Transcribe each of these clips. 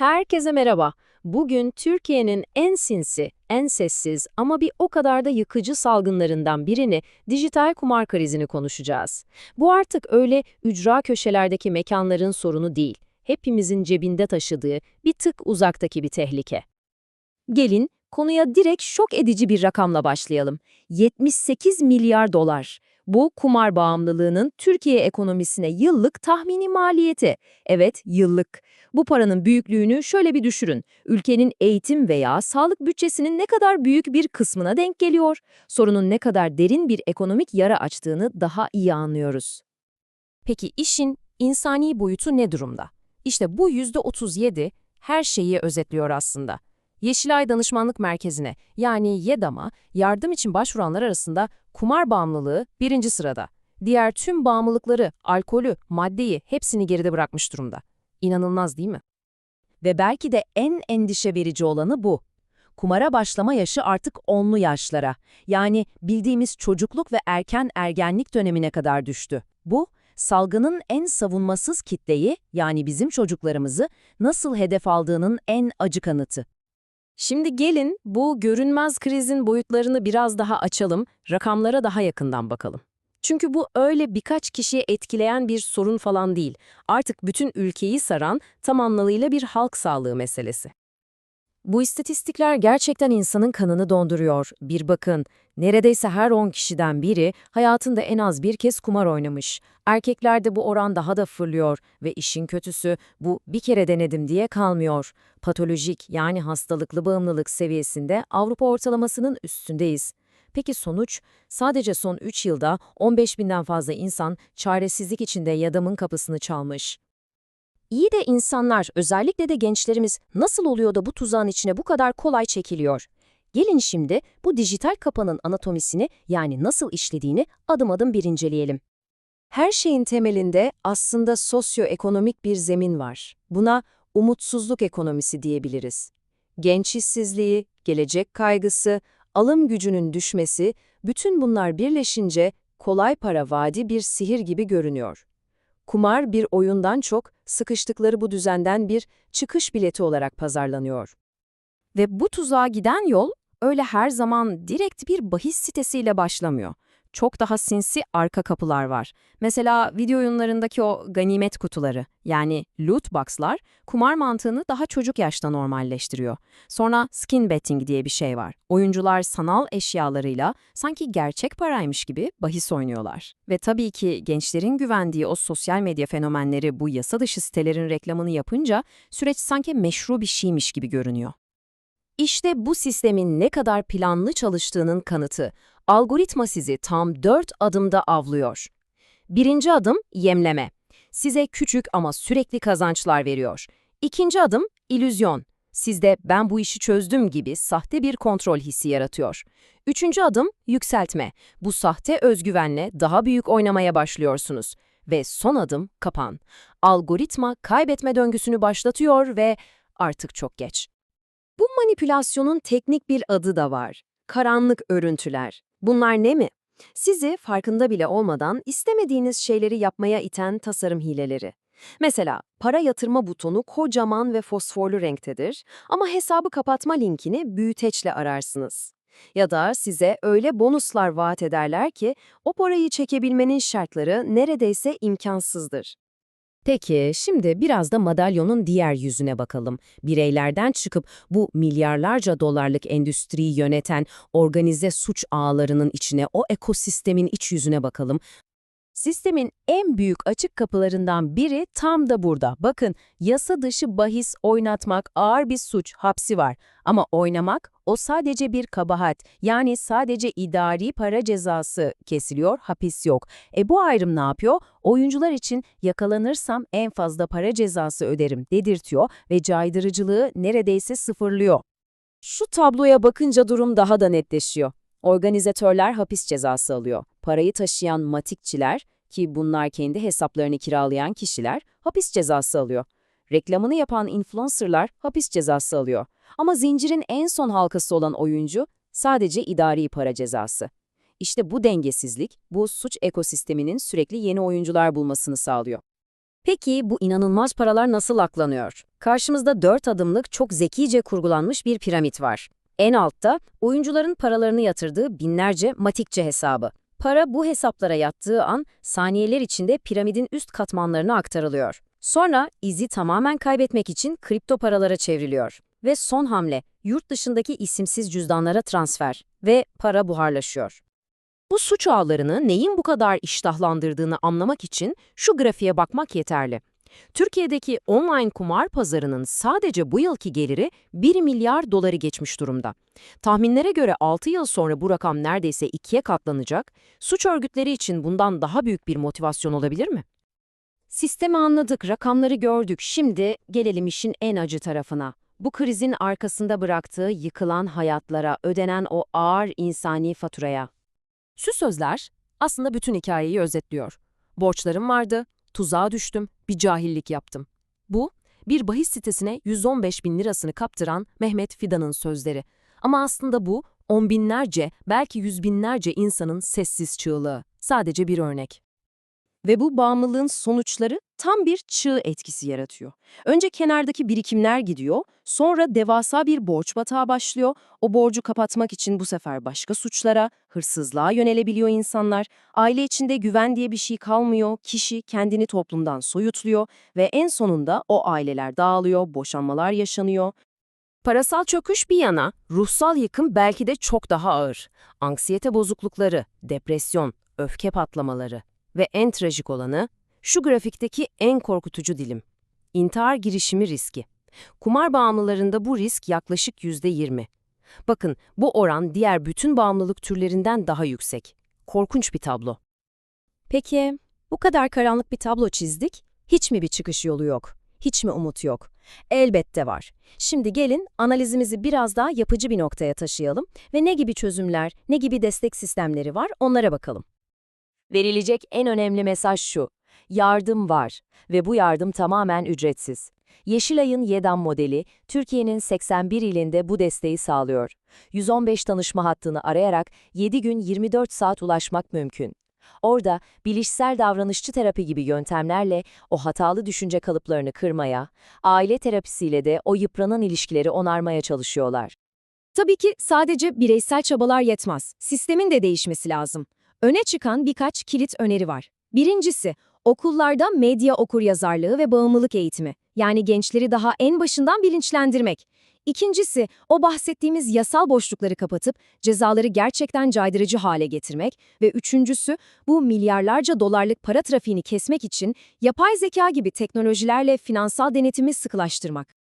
Herkese merhaba. Bugün Türkiye'nin en sinsi, en sessiz ama bir o kadar da yıkıcı salgınlarından birini, dijital kumar krizini konuşacağız. Bu artık öyle ücra köşelerdeki mekanların sorunu değil, hepimizin cebinde taşıdığı bir tık uzaktaki bir tehlike. Gelin konuya direkt şok edici bir rakamla başlayalım. 78 milyar dolar. Bu kumar bağımlılığının Türkiye ekonomisine yıllık tahmini maliyeti. Evet, yıllık. Bu paranın büyüklüğünü şöyle bir düşürün. Ülkenin eğitim veya sağlık bütçesinin ne kadar büyük bir kısmına denk geliyor. Sorunun ne kadar derin bir ekonomik yara açtığını daha iyi anlıyoruz. Peki işin insani boyutu ne durumda? İşte bu %37 her şeyi özetliyor aslında. Yeşilay Danışmanlık Merkezi'ne yani YEDAM'a yardım için başvuranlar arasında kumar bağımlılığı birinci sırada. Diğer tüm bağımlılıkları, alkolü, maddeyi hepsini geride bırakmış durumda. İnanılmaz değil mi? Ve belki de en endişe verici olanı bu. Kumara başlama yaşı artık onlu yaşlara. Yani bildiğimiz çocukluk ve erken ergenlik dönemine kadar düştü. Bu, salgının en savunmasız kitleyi yani bizim çocuklarımızı nasıl hedef aldığının en acı kanıtı. Şimdi gelin bu görünmez krizin boyutlarını biraz daha açalım, rakamlara daha yakından bakalım. Çünkü bu öyle birkaç kişiyi etkileyen bir sorun falan değil. Artık bütün ülkeyi saran tam anlamıyla bir halk sağlığı meselesi. Bu istatistikler gerçekten insanın kanını donduruyor. Bir bakın, neredeyse her 10 kişiden biri hayatında en az bir kez kumar oynamış. Erkeklerde bu oran daha da fırlıyor ve işin kötüsü bu bir kere denedim diye kalmıyor. Patolojik yani hastalıklı bağımlılık seviyesinde Avrupa ortalamasının üstündeyiz. Peki sonuç? Sadece son 3 yılda 15 binden fazla insan çaresizlik içinde yadamın kapısını çalmış. İyi de insanlar, özellikle de gençlerimiz nasıl oluyor da bu tuzağın içine bu kadar kolay çekiliyor? Gelin şimdi bu dijital kapanın anatomisini yani nasıl işlediğini adım adım bir inceleyelim. Her şeyin temelinde aslında sosyoekonomik bir zemin var. Buna umutsuzluk ekonomisi diyebiliriz. Genç işsizliği, gelecek kaygısı, alım gücünün düşmesi, bütün bunlar birleşince kolay para vadi bir sihir gibi görünüyor. Kumar bir oyundan çok sıkıştıkları bu düzenden bir çıkış bileti olarak pazarlanıyor. Ve bu tuzağa giden yol öyle her zaman direkt bir bahis sitesiyle başlamıyor. Çok daha sinsi arka kapılar var. Mesela video oyunlarındaki o ganimet kutuları yani loot box'lar kumar mantığını daha çocuk yaşta normalleştiriyor. Sonra skin betting diye bir şey var. Oyuncular sanal eşyalarıyla sanki gerçek paraymış gibi bahis oynuyorlar. Ve tabii ki gençlerin güvendiği o sosyal medya fenomenleri bu yasa dışı sitelerin reklamını yapınca süreç sanki meşru bir şeymiş gibi görünüyor. İşte bu sistemin ne kadar planlı çalıştığının kanıtı. Algoritma sizi tam 4 adımda avlıyor. Birinci adım yemleme. Size küçük ama sürekli kazançlar veriyor. İkinci adım ilüzyon. Sizde ben bu işi çözdüm gibi sahte bir kontrol hissi yaratıyor. Üçüncü adım yükseltme. Bu sahte özgüvenle daha büyük oynamaya başlıyorsunuz. Ve son adım kapan. Algoritma kaybetme döngüsünü başlatıyor ve artık çok geç. Bu manipülasyonun teknik bir adı da var. Karanlık örüntüler. Bunlar ne mi? Sizi farkında bile olmadan istemediğiniz şeyleri yapmaya iten tasarım hileleri. Mesela para yatırma butonu kocaman ve fosforlu renktedir ama hesabı kapatma linkini büyüteçle ararsınız. Ya da size öyle bonuslar vaat ederler ki o parayı çekebilmenin şartları neredeyse imkansızdır. Peki, şimdi biraz da madalyonun diğer yüzüne bakalım. Bireylerden çıkıp bu milyarlarca dolarlık endüstriyi yöneten organize suç ağlarının içine, o ekosistemin iç yüzüne bakalım. Sistemin en büyük açık kapılarından biri tam da burada. Bakın, yasa dışı bahis oynatmak ağır bir suç, hapsi var. Ama oynamak, o sadece bir kabahat. Yani sadece idari para cezası kesiliyor, hapis yok. E bu ayrım ne yapıyor? Oyuncular için yakalanırsam en fazla para cezası öderim dedirtiyor ve caydırıcılığı neredeyse sıfırlıyor. Şu tabloya bakınca durum daha da netleşiyor. Organizatörler hapis cezası alıyor. Parayı taşıyan matikçiler ki bunlar kendi hesaplarını kiralayan kişiler hapis cezası alıyor. Reklamını yapan influencerlar hapis cezası alıyor. Ama zincirin en son halkası olan oyuncu sadece idari para cezası. İşte bu dengesizlik, bu suç ekosisteminin sürekli yeni oyuncular bulmasını sağlıyor. Peki bu inanılmaz paralar nasıl aklanıyor? Karşımızda 4 adımlık çok zekice kurgulanmış bir piramit var. En altta oyuncuların paralarını yatırdığı binlerce matikçe hesabı. Para bu hesaplara yattığı an saniyeler içinde piramidin üst katmanlarına aktarılıyor. Sonra izi tamamen kaybetmek için kripto paralara çevriliyor. Ve son hamle yurt dışındaki isimsiz cüzdanlara transfer ve para buharlaşıyor. Bu suç ağlarını neyin bu kadar iştahlandırdığını anlamak için şu grafiğe bakmak yeterli. Türkiye'deki online kumar pazarının sadece bu yılki geliri 1 milyar doları geçmiş durumda. Tahminlere göre 6 yıl sonra bu rakam neredeyse ikiye katlanacak. Suç örgütleri için bundan daha büyük bir motivasyon olabilir mi? Sistemi anladık, rakamları gördük. Şimdi gelelim işin en acı tarafına. Bu krizin arkasında bıraktığı yıkılan hayatlara, ödenen o ağır insani faturaya. Şu sözler aslında bütün hikayeyi özetliyor. Borçlarım vardı, tuzağa düştüm, bir cahillik yaptım. Bu, bir bahis sitesine 115 bin lirasını kaptıran Mehmet Fidan'ın sözleri. Ama aslında bu, on binlerce, belki yüz binlerce insanın sessiz çığlığı. Sadece bir örnek. Ve bu bağımlılığın sonuçları tam bir çığ etkisi yaratıyor. Önce kenardaki birikimler gidiyor, sonra devasa bir borç batağı başlıyor. O borcu kapatmak için bu sefer başka suçlara, hırsızlığa yönelebiliyor insanlar. Aile içinde güven diye bir şey kalmıyor, kişi kendini toplumdan soyutluyor ve en sonunda o aileler dağılıyor, boşanmalar yaşanıyor. Parasal çöküş bir yana, ruhsal yıkım belki de çok daha ağır. Anksiyete bozuklukları, depresyon, öfke patlamaları ve en trajik olanı, şu grafikteki en korkutucu dilim. İntihar girişimi riski. Kumar bağımlılarında bu risk yaklaşık %20. Bakın bu oran diğer bütün bağımlılık türlerinden daha yüksek. Korkunç bir tablo. Peki bu kadar karanlık bir tablo çizdik, hiç mi bir çıkış yolu yok? Hiç mi umut yok? Elbette var. Şimdi gelin analizimizi biraz daha yapıcı bir noktaya taşıyalım ve ne gibi çözümler, ne gibi destek sistemleri var onlara bakalım. Verilecek en önemli mesaj şu. Yardım var ve bu yardım tamamen ücretsiz. Yeşilay'ın YEDAM modeli, Türkiye'nin 81 ilinde bu desteği sağlıyor. 115 danışma hattını arayarak 7 gün 24 saat ulaşmak mümkün. Orada bilişsel davranışçı terapi gibi yöntemlerle o hatalı düşünce kalıplarını kırmaya, aile terapisiyle de o yıpranan ilişkileri onarmaya çalışıyorlar. Tabii ki sadece bireysel çabalar yetmez. Sistemin de değişmesi lazım. Öne çıkan birkaç kilit öneri var. Birincisi, okullarda medya okuryazarlığı ve bağımlılık eğitimi. Yani gençleri daha en başından bilinçlendirmek. İkincisi, o bahsettiğimiz yasal boşlukları kapatıp cezaları gerçekten caydırıcı hale getirmek ve üçüncüsü, bu milyarlarca dolarlık para trafiğini kesmek için yapay zeka gibi teknolojilerle finansal denetimi sıkılaştırmak.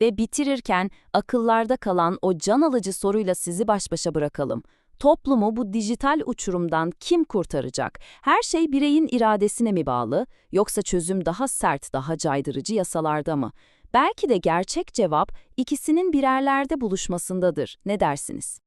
Ve bitirirken akıllarda kalan o can alıcı soruyla sizi baş başa bırakalım. Toplumu bu dijital uçurumdan kim kurtaracak? Her şey bireyin iradesine mi bağlı, yoksa çözüm daha sert, daha caydırıcı yasalarda mı? Belki de gerçek cevap ikisinin birerlerde buluşmasındadır. Ne dersiniz?